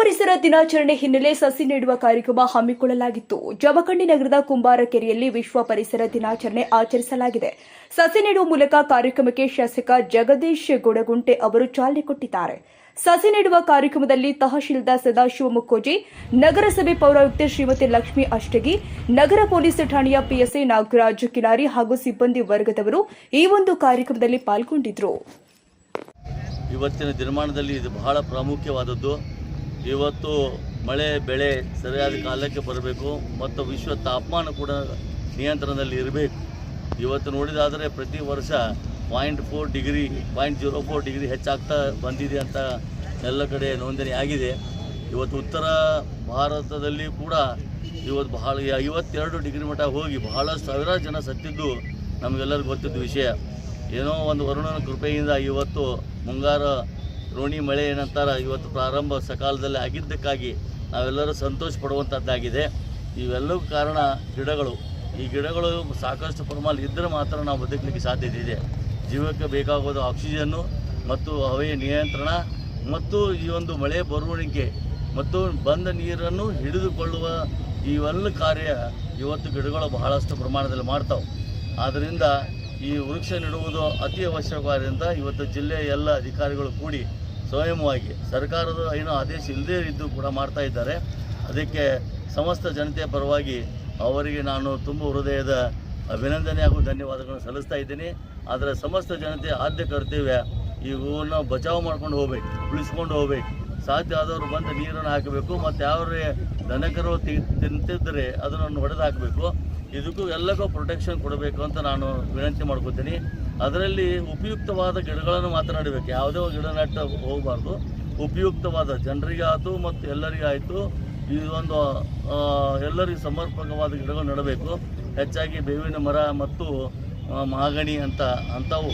ಪರಿಸರ ದಿನಾಚರಣೆ ಹಿನ್ನೆಲೆ ಸಸಿ ನೆಡುವ ಕಾರ್ಯಕ್ರಮ ಹಮ್ಮಿಕೊಳ್ಳಲಾಗಿತ್ತು. ಜಮಖಂಡಿ ನಗರದ ಕುಂಬಾರ ಕೆರೆಯಲ್ಲಿ ವಿಶ್ವ ಪರಿಸರ ದಿನಾಚರಣೆ ಆಚರಿಸಲಾಗಿದೆ. ಸಸಿ ನೆಡುವ ಮೂಲಕ ಕಾರ್ಯಕ್ರಮಕ್ಕೆ ಶಾಸಕ ಜಗದೀಶ್ ಗೊಡಗುಂಟೆ ಅವರು ಚಾಲನೆ ಕೊಟ್ಟಿದ್ದಾರೆ. ಸಸಿ ನೆಡುವ ಕಾರ್ಯಕ್ರಮದಲ್ಲಿ ತಹಶೀಲ್ದಾರ್ ಸದಾಶಿವ ಮುಕ್ಕೋಜಿ ನಗರಸಭೆ ಪೌರಾಯುಕ್ತೆ ಶ್ರೀಮತಿ ಲಕ್ಷ್ಮಿ ಅಷ್ಟಗಿ, ನಗರ ಪೊಲೀಸ್ ಠಾಣೆಯ ಪಿಎಸ್ಐ ನಾಗರಾಜ್ ಕಿಲಾರಿ ಹಾಗೂ ಸಿಬ್ಬಂದಿ ವರ್ಗದವರು ಈ ಒಂದು ಕಾರ್ಯಕ್ರಮದಲ್ಲಿ ಪಾಲ್ಗೊಂಡಿದ್ದರು ಇವತ್ತಿನ ದಿನಮಾನದಲ್ಲಿ ಇದು ಬಹಳ ಪ್ರಾಮುಖ್ಯವಾದದ್ದು. ಇವತ್ತು ಮಳೆ, ಬೆಳೆ ಸರಿಯಾದ ಕಾಲಕ್ಕೆ ಬರಬೇಕು ಮತ್ತು ವಿಶ್ವ ತಾಪಮಾನ ಕೂಡ ನಿಯಂತ್ರಣದಲ್ಲಿ ಇರಬೇಕು. ಇವತ್ತು ನೋಡಿದಾದರೆ ಪ್ರತಿ ವರ್ಷ point four degree, point zero four degree ಹೆಚ್ಚಾಗ್ತಾ ಬಂದಿದೆ ಅಂತ ಎಲ್ಲ ಕಡೆ ನೋಂದಣಿ ಆಗಿದೆ. ಇವತ್ತು ಉತ್ತರ ಭಾರತದಲ್ಲಿ ಕೂಡ ಇವತ್ತು ಬಹಳ, ಐವತ್ತೆರಡು ಡಿಗ್ರಿ ಮಟ್ಟ ಹೋಗಿ ಬಹಳ ಸಾವಿರಾರು ಜನ ಸತ್ತಿದ್ದು ನಮಗೆಲ್ಲರಿಗೂ ಗೊತ್ತಿದ್ದ ವಿಷಯ. ಏನೋ ಒಂದು ವರುಣನ ಕೃಪೆಯಿಂದ ಇವತ್ತು ಮುಂಗಾರ ರೋಣಿ ಮಳೆ ಏನಂತಾರ ಇವತ್ತು ಪ್ರಾರಂಭ ಸಕಾಲದಲ್ಲಿ ಆಗಿದ್ದಕ್ಕಾಗಿ ನಾವೆಲ್ಲರೂ ಸಂತೋಷ ಪಡುವಂಥದ್ದಾಗಿದೆ ಇವೆಲ್ಲವೂ ಕಾರಣ ಗಿಡಗಳು. ಈ ಗಿಡಗಳು ಸಾಕಷ್ಟು ಪ್ರಮಾಣ ಇದ್ದರೆ ಮಾತ್ರ ನಾವು ಬದುಕಲಿಕ್ಕೆ ಸಾಧ್ಯತೆ ಇದೆ. ಜೀವಕ್ಕೆ ಬೇಕಾಗೋದು ಆಕ್ಸಿಜನ್ನು ಮತ್ತು ಹವೆಯ ನಿಯಂತ್ರಣ ಮತ್ತು ಈ ಒಂದು ಮಳೆ ಬರುವಣಿಕೆ ಮತ್ತು ಬಂದ ನೀರನ್ನು ಹಿಡಿದುಕೊಳ್ಳುವ ಇವೆಲ್ಲ ಕಾರ್ಯ ಇವತ್ತು ಗಿಡಗಳು ಬಹಳಷ್ಟು ಪ್ರಮಾಣದಲ್ಲಿ ಮಾಡ್ತಾವೆ. ಆದ್ದರಿಂದ ಈ ವೃಕ್ಷ ನೆಡುವುದು ಅತಿ ಅವಶ್ಯಕವಾದ್ದರಿಂದ ಇವತ್ತು ಜಿಲ್ಲೆಯ ಎಲ್ಲ ಅಧಿಕಾರಿಗಳು ಕೂಡಿ ಸ್ವಯಂವಾಗಿ ಸರ್ಕಾರದ ಏನೋ ಆದೇಶ ಇಲ್ಲದೇ ಇದ್ದು ಕೂಡ ಮಾಡ್ತಾ ಇದ್ದಾರೆ. ಅದಕ್ಕೆ ಸಮಸ್ತ ಜನತೆಯ ಪರವಾಗಿ ಅವರಿಗೆ ನಾನು ತುಂಬ ಹೃದಯದ ಅಭಿನಂದನೆ ಹಾಗೂ ಧನ್ಯವಾದಗಳನ್ನು ಸಲ್ಲಿಸ್ತಾ ಇದ್ದೀನಿ. ಆದರೆ ಸಮಸ್ತ ಜನತೆ ಆದ್ಯ ಕರ್ತವ್ಯ ಈ ಹೂವನ್ನು ಬಚಾವ್ ಮಾಡ್ಕೊಂಡು ಹೋಗ್ಬೇಕು, ಉಳಿಸ್ಕೊಂಡು ಹೋಗ್ಬೇಕು. ಸಾಧ್ಯ ಆದವರು ಬಂದು ನೀರನ್ನು ಹಾಕಬೇಕು, ಮತ್ತು ಯಾವ ದನಕರು ತಿಂತಿದ್ದರೆ ಅದನ್ನು ಹೊಡೆದು ಹಾಕಬೇಕು. ಇದಕ್ಕೂ ಎಲ್ಲಕ್ಕೂ ಪ್ರೊಟೆಕ್ಷನ್ ಕೊಡಬೇಕು ಅಂತ ನಾನು ವಿನಂತಿ ಮಾಡ್ಕೋತೀನಿ. ಅದರಲ್ಲಿ ಉಪಯುಕ್ತವಾದ ಗಿಡಗಳನ್ನು ಮಾತನಾಡಬೇಕು. ಯಾವುದೇ ಗಿಡ ನೆಟ್ಟು ಹೋಗಬಾರ್ದು. ಉಪಯುಕ್ತವಾದ ಜನರಿಗೆ ಆಯಿತು ಮತ್ತು ಎಲ್ಲರಿಗೂ ಆಯಿತು ಇದೊಂದು ಆ, ಎಲ್ಲರಿಗೂ ಸಮರ್ಪಕವಾದ ಗಿಡಗಳು ನೆಡಬೇಕು. ಹೆಚ್ಚಾಗಿ ಬೇವಿನ ಮರ ಮತ್ತು ಮಾಗಣಿ ಅಂತ ಅಂಥವು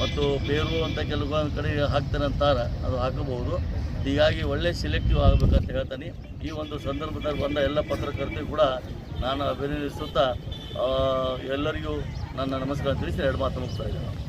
ಮತ್ತು ಬೇರು ಅಂತ ಕೆಲವೊಂದು ಕಡೆ ಹಾಕ್ತಾರೆ ಅಂತಾರೆ ಅದು ಹಾಕಬಹುದು. ಹೀಗಾಗಿ ಒಳ್ಳೆ ಸಿಲೆಕ್ಟಿವ್ ಆಗಬೇಕಂತ ಹೇಳ್ತಾನೆ. ಈ ಒಂದು ಸಂದರ್ಭದಲ್ಲಿ ಬಂದ ಎಲ್ಲ ಪತ್ರಕರ್ತರು ಕೂಡ ನಾನು ಅಭಿನಂದಿಸುತ್ತಾ ಎಲ್ಲರಿಗೂ ನನ್ನ ನಮಸ್ಕಾರ ತಿಳಿಸಿ ಎರಡು ಮಾತು ಮುಗಿಸ್ತಾ ಇದ್ದೇನೆ.